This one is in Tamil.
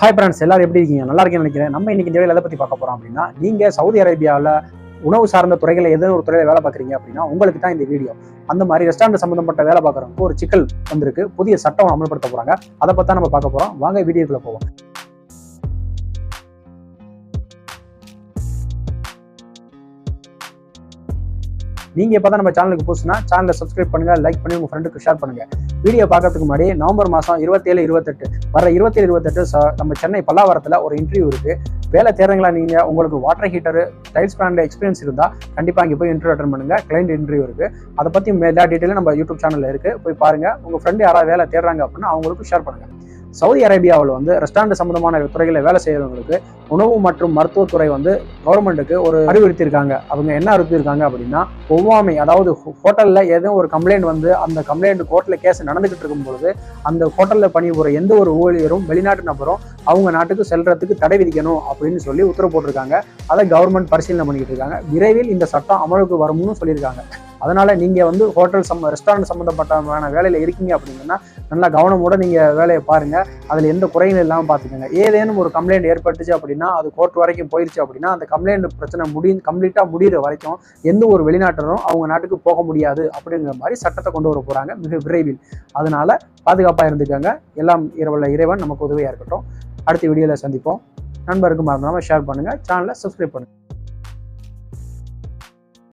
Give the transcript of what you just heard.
ஹாய் ஃப்ரெண்ட்ஸ் எல்லாரும் எப்படி இருக்கீங்க? நல்லா இருக்கேன்னு நினைக்கிறேன். நம்ம இன்னைக்கு இந்த வேலை எதை பற்றி பார்க்க போகிறோம் அப்படின்னா நீங்கள் சவுதி அரேபியாவில் உணவு சார்ந்த துறையில் ஏதோ ஒரு துறையில் வேலை பார்க்குறீங்க அப்படின்னா உங்களுக்கு தான் இந்த வீடியோ. அந்த மாதிரி ரெஸ்டாரண்ட் சம்மந்தப்பட்ட வேலை பார்க்குறவங்க ஒரு சிக்கல் வந்திருக்கு. புதிய சட்டம் அமல்படுத்த போகிறாங்க அதை பற்றி நம்ம பார்க்க போகிறோம் வாங்க வீடியோக்குள்ளே போவோம். நீங்கள் இப்போ தான் நம்ம சேனலுக்கு புதுசுனா சேனலை சப்ஸ்கிரைப் பண்ணுங்க லைக் பண்ணி உங்கள் ஃப்ரெண்டுக்கு ஷேர் பண்ணுங்கள் வீடியோ பார்க்கறதுக்கு முன்னாடி நவம்பர் மாதம் இருபத்தேழு இருபத்தெட்டு வர இருபத்தேழு இருபத்தெட்டு நம்ம சென்னை பல்லாவரத்தில் ஒரு இன்டர்வியூ இருக்குது வேலை தேடுறீங்களா நீங்கள் உங்களுக்கு water heater tiles brand experience இருந்தால் கண்டிப்பாக இங்கே போய் இன்டர்வியூ அட்டன் பண்ணுங்கள் கிளைண்ட் இன்டர்வியூ இருக்குது அதை பற்றி எல்லா டீட்டெயிலும் நம்ம யூடியூப் சேனலில் இருக்குது போய் பாருங்கள் உங்கள் ஃப்ரெண்டு யாராவது வேலை தேடுறாங்க அப்படின்னா அவங்களுக்கு ஷேர் பண்ணுங்கள் சவுதி அரேபியாவில் வந்து ரெஸ்டாரண்ட் சம்பந்தமான துறைகளில் வேலை செய்கிறவங்களுக்கு உணவு மற்றும் மருத்துவத்துறை வந்து கவர்மெண்ட்டுக்கு ஒரு அறிவுறுத்தியிருக்காங்க. அவங்க என்ன அறிவுறுத்தியிருக்காங்க அப்படின்னா ஒவ்வாமை அதாவது ஹோட்டலில் ஏதோ ஒரு கம்ப்ளைண்ட் வந்து அந்த கம்ப்ளைண்ட் கோர்ட்டில் கேஸ் நடந்துகிட்டு இருக்கும்பொழுது அந்த ஹோட்டலில் பணிபுரிய எந்த ஒரு ஊழியரும் வெளிநாட்டு நபரும் அவங்க நாட்டுக்கு செல்றதுக்கு தடை விதிக்கணும் அப்படின்னு சொல்லி உத்தரவு போட்டிருக்காங்க. அதை கவர்மெண்ட் பரிசீலனை பண்ணிக்கிட்டு இருக்காங்க. விரைவில் இந்த சட்டம் அமலுக்கு வரும்னு சொல்லியிருக்காங்க. அதனால நீங்கள் வந்து ஹோட்டல் சம் ரெஸ்டாரண்ட் சம்மந்தப்பட்டமான வேலையில் இருக்கீங்க அப்படின்னா நல்லா கவனமோட நீங்கள் வேலையை பாருங்கள் அதில் எந்த குறையும் இல்லாமல் பார்த்துக்கோங்க ஏதேனும் ஒரு கம்ப்ளைண்ட் ஏற்பட்டுச்சு அப்படின்னா அது கோர்ட் வரைக்கும் போயிருச்சு அப்படின்னா அந்த கம்ப்ளைண்ட் பிரச்சனை முடி கம்ப்ளீட்டாக முடிகிற வரைக்கும் எந்த ஒரு வெளிநாட்டரும் அவங்க நாட்டுக்கு போக முடியாது அப்படிங்கிற மாதிரி சட்டத்தை கொண்டு வர போகிறாங்க மிக விரைவில். அதனால் பாதுகாப்பாக இருந்துக்கோங்க. எல்லாம் இரவில் இறைவன் நமக்கு உதவியாக இருக்கட்டும். அடுத்த வீடியோவில் சந்திப்போம். நண்பருக்கு மறந்துடாமல் ஷேர் பண்ணுங்கள் சேனலை சப்ஸ்கிரைப் பண்ணுங்கள்